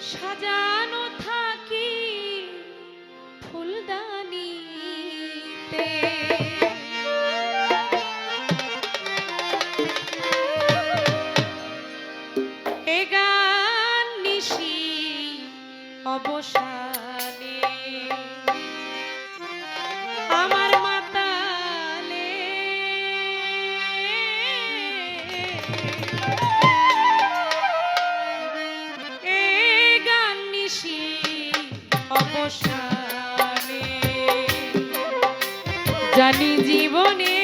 সাজানো থাকি ফুলদানিতে। এ অবসান জানি জীবনে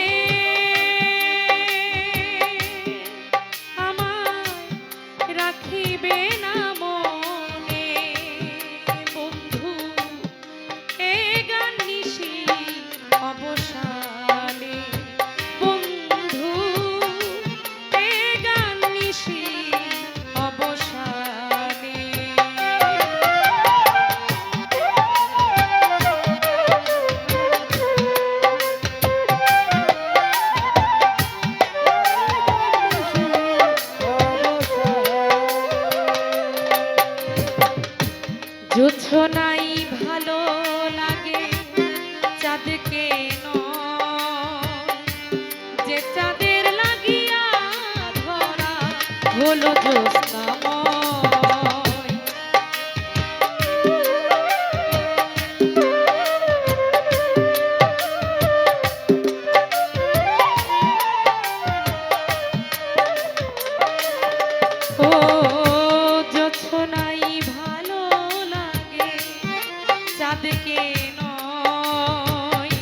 চাঁদকে নয়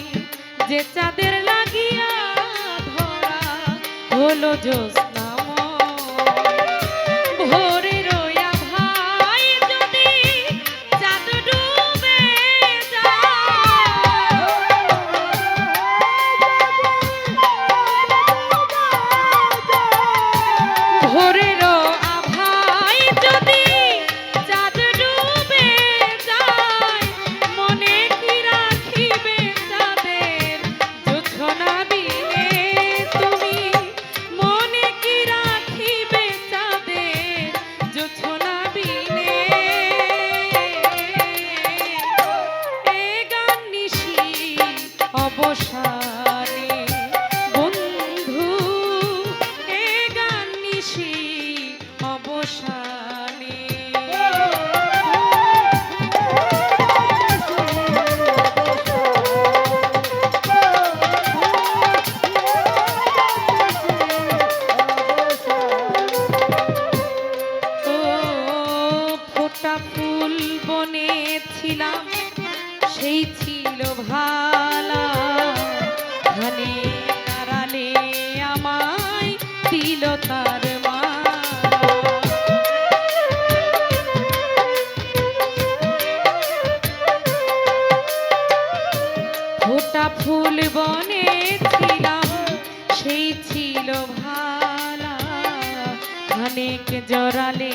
যে চাঁদের লাগিয়া ধরা হলো জোস ভালা ধনে নারালে আমায় দিল তার ফোটা ফুল বনে ছিলাম, সেই ছিল ভালা। অনেক জোরালে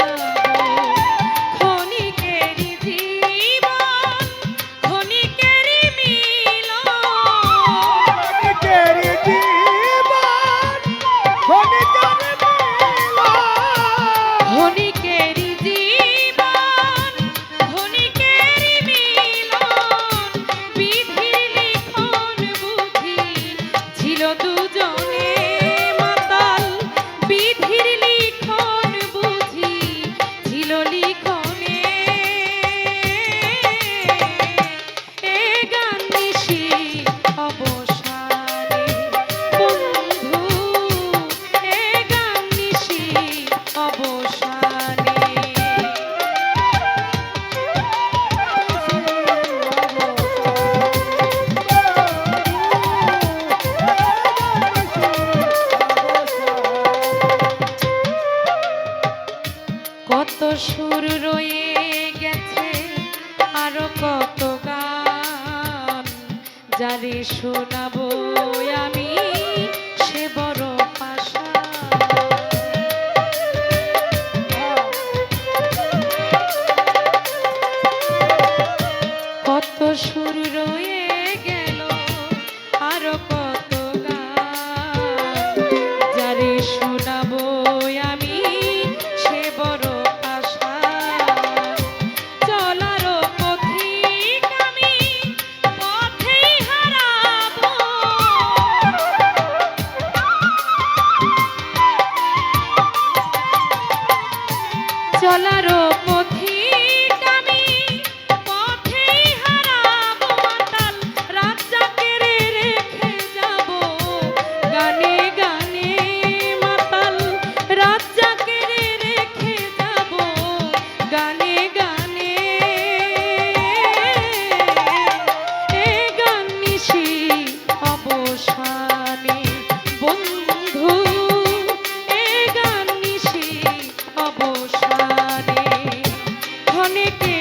যারে শোনাবো। সারে ধনেতে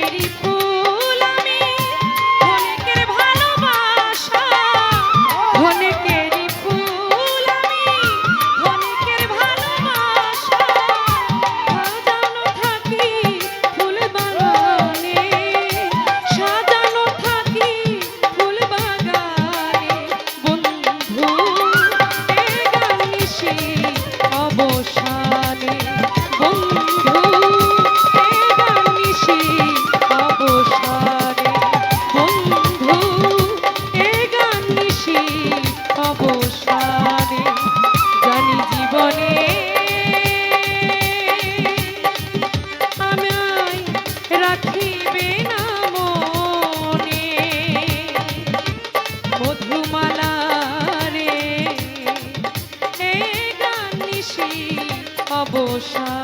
আশা